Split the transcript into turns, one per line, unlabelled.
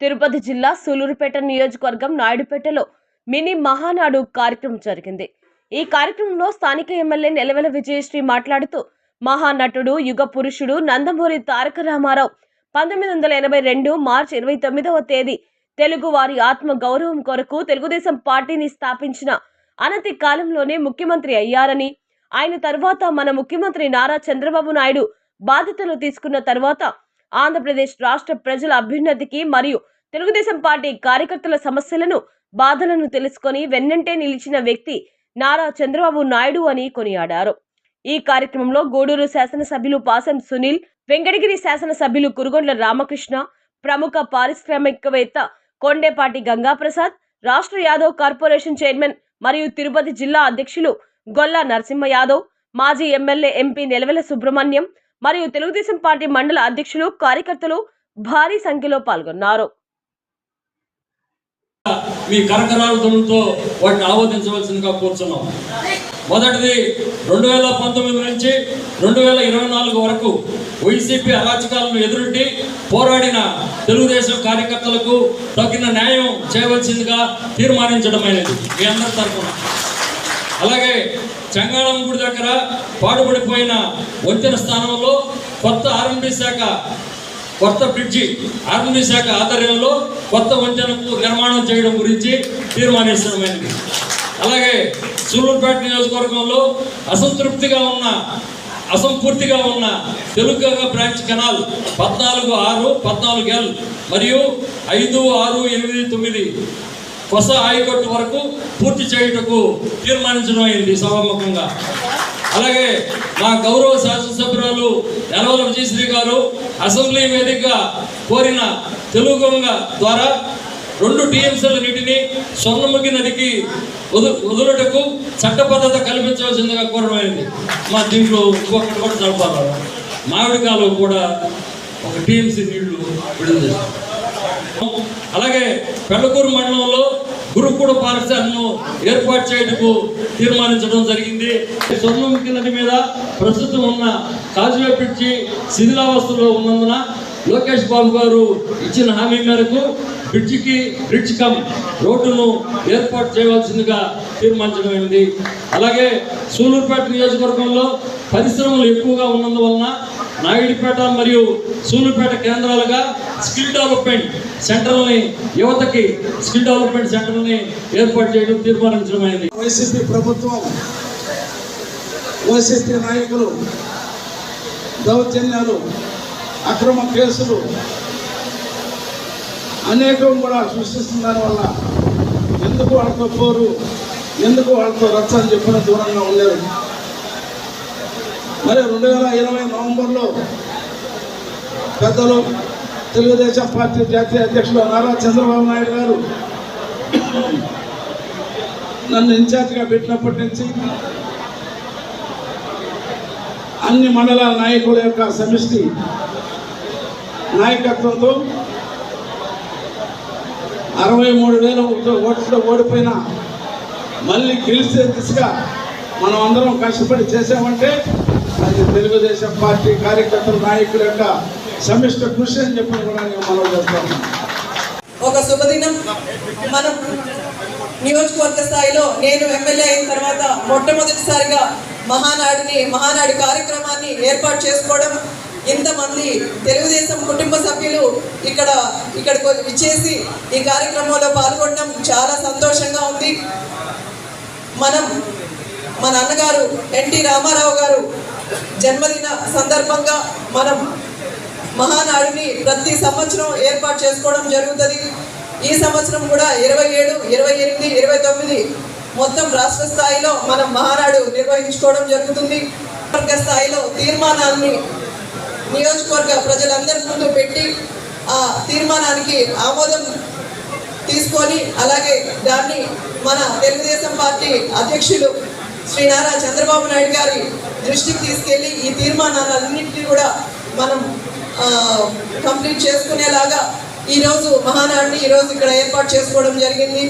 తిరుపతి జిల్లా సూలూరుపేట నియోజకవర్గం నాయుడుపేటలో మినీ మహానాడు కార్యక్రమం జరిగింది. ఈ కార్యక్రమంలో స్థానిక ఎమ్మెల్యే నెలవెల విజయశ్రీ మాట్లాడుతూ మహానటుడు యుగ పురుషుడు నందమూరి తారక రామారావు పంతొమ్మిది వందల ఎనభై రెండు మార్చి ఇరవై తొమ్మిదవ తేదీ తెలుగు వారి ఆత్మ గౌరవం కొరకు తెలుగుదేశం పార్టీని స్థాపించిన అనతి కాలంలోనే ముఖ్యమంత్రి అయ్యారని ఆయన తర్వాత మన ముఖ్యమంత్రి నారా చంద్రబాబు నాయుడు బాధ్యతలు తీసుకున్న తర్వాత ఆంధ్రప్రదేశ్ రాష్ట్ర ప్రజల అభ్యున్నతికి మరియు తెలుగుదేశం పార్టీ కార్యకర్తల సమస్యలను బాధలను తెలుసుకొని వెన్నంటే నిలిచిన వ్యక్తి నారా చంద్రబాబు నాయుడు అని కొనియాడారు. ఈ కార్యక్రమంలో గూడూరు శాసనసభ్యులు పాసం సునీల్ వెంకటగిరి శాసనసభ్యులు కురుగొండ్ల రామకృష్ణ ప్రముఖ పారిశ్రామికవేత్త కొండేపాటి గంగాప్రసాద్ రాష్ట్ర యాదవ్ కార్పొరేషన్ చైర్మన్ మరియు తిరుపతి జిల్లా అధ్యక్షులు గొల్లా నరసింహ యాదవ్ మాజీ ఎమ్మెల్యే ఎంపీ నెలవెల సుబ్రహ్మణ్యం మరియు తెలుగుదేశం పార్టీ మండల అధ్యక్షులు కార్యకర్తలు భారీ సంఖ్యలో పాల్గొన్నారు.
మీ కరకరాలతో వాటిని ఆమోదించవలసిందిగా కోరుతున్నాం మొదటిది రెండు వేల పంతొమ్మిది నుంచి రెండు వేల ఇరవై నాలుగు వరకు వైసీపీ అరాచకాలను ఎదురొడ్డి పోరాడిన తెలుగుదేశం కార్యకర్తలకు తగిన న్యాయం చేయవలసిందిగా తీర్మానించడమైనది. మీ అందరి తరఫున. అలాగే చెంగాళం గుడి దగ్గర పాడుపడిపోయిన వంతెన స్థానంలో కొత్త ఆర్ఎంపీ శాఖ కొత్త బ్రిడ్జి ఆర్మీ శాఖ ఆధ్వర్యంలో కొత్త వంతెనకు నిర్మాణం చేయడం గురించి తీర్మానించడమైనది అలాగే సూలూరుపేట నియోజకవర్గంలో అసంతృప్తిగా ఉన్న అసంపూర్తిగా ఉన్న తెలుగు బ్రాంచ్ కెనాల్ పద్నాలుగు ఆరు పద్నాలుగు ఎల్ మరియు ఐదు ఆరు ఎనిమిది తొమ్మిది కొస ఆయకట్టు వరకు పూర్తి చేయుటకు తీర్మానించడం అయింది సభాముఖంగా. అలాగే మా గౌరవ శాసనసభ్యురాలు నెలవల విజయశ్రీ గారు అసెంబ్లీ వేదికగా కోరిన తెలుగు గంగ ద్వారా రెండు టీఎంసీల నీటిని స్వర్ణముఖి నదికి వదు వదులుటకు చట్టబద్ధత కల్పించవలసిందిగా కోరమైంది మా దీంట్లో ఇంకొకటి కూడా జరపాలి. మామిడికాయలో కూడా ఒక టీఎంసీ నీళ్ళు విడుదల అలాగే పెళ్ళకూరు మండలంలో గురుకుడ పాఠశాలను ఏర్పాటు చేయటకు తీర్మానించడం జరిగింది. స్వర్ణముఖి నది మీద ప్రస్తుతం ఉన్న కాజువే బ్రిడ్జి శిథిలావస్థలో ఉన్నందున లోకేష్ బాబు గారు ఇచ్చిన హామీ మేరకు బ్రిడ్జికి బ్రిడ్జ్ కమ్ రోడ్డును ఏర్పాటు చేయవలసిందిగా తీర్మానించడమైంది అలాగే సూలూరుపేట నియోజకవర్గంలో పరిశ్రమలు ఎక్కువగా ఉన్నందువలన నాయుడుపేట మరియు సూలుపేట కేంద్రాలుగా స్కిల్ డెవలప్మెంట్ సెంటర్ని యువతకి స్కిల్ డెవలప్మెంట్ సెంటర్ని ఏర్పాటు చేయడం తీర్మానించడమైంది.
వైసీపీ ప్రభుత్వం వైసీపీ నాయకులు దౌర్జన్యాలు అక్రమ కేసులు అనేకం కూడా సృష్టిస్తున్న దానివల్ల ఎందుకు వాళ్ళతో పోరు ఎందుకు వాళ్ళతో రచ్చ అని చెప్పిన దూరంగా ఉండేది మరి రెండు వేల ఇరవై నవంబర్లో పెద్దలు తెలుగుదేశం పార్టీ జాతీయ అధ్యక్షులు నారా చంద్రబాబు నాయుడు గారు నన్ను ఇన్ఛార్జ్గా పెట్టినప్పటి నుంచి అన్ని మండలాల నాయకుల యొక్క సమిష్టి నాయకత్వంతో అరవై మూడు వేల ఓట్లతో ఓడిపోయిన మళ్ళీ గెలిచే దిశగా మనం అందరం కష్టపడి చేసామంటే అది తెలుగుదేశం పార్టీ కార్యకర్తల నాయకుల యొక్క సమిష్ట కృషి అని చెప్పి కూడా నేను మనం చెప్తాను
ఒక శుభదినం. మనం నియోజకవర్గ స్థాయిలో నేను ఎమ్మెల్యే అయిన తర్వాత మొట్టమొదటిసారిగా మహానాడిని మహానాడు కార్యక్రమాన్ని ఏర్పాటు చేసుకోవడం ఇంతమంది తెలుగుదేశం కుటుంబ సభ్యులు ఇక్కడ ఇక్కడికి ఇచ్చేసి ఈ కార్యక్రమంలో పాల్గొనడం చాలా సంతోషంగా ఉంది. మనం మన అన్నగారు ఎన్టీ రామారావు గారు జన్మదిన సందర్భంగా మనం మహానాడుని ప్రతి సంవత్సరం ఏర్పాటు చేసుకోవడం జరుగుతుంది. ఈ సంవత్సరం కూడా ఇరవై ఏడు ఇరవై ఎనిమిది ఇరవై తొమ్మిది మొత్తం రాష్ట్ర స్థాయిలో మనం మహానాడు నిర్వహించుకోవడం జరుగుతుంది. వర్గ స్థాయిలో తీర్మానాన్ని నియోజకవర్గ ప్రజలందరి ముందు పెట్టి ఆ తీర్మానానికి ఆమోదం తీసుకొని అలాగే దాన్ని మన తెలుగుదేశం పార్టీ అధ్యక్షులు శ్రీ నారా చంద్రబాబు నాయుడు గారి దృష్టికి తీసుకెళ్ళి ఈ తీర్మానాలన్నింటినీ కూడా మనం కంప్లీట్ చేసుకునేలాగా ఈరోజు మహానాడిని ఈరోజు ఇక్కడ ఏర్పాటు చేసుకోవడం జరిగింది.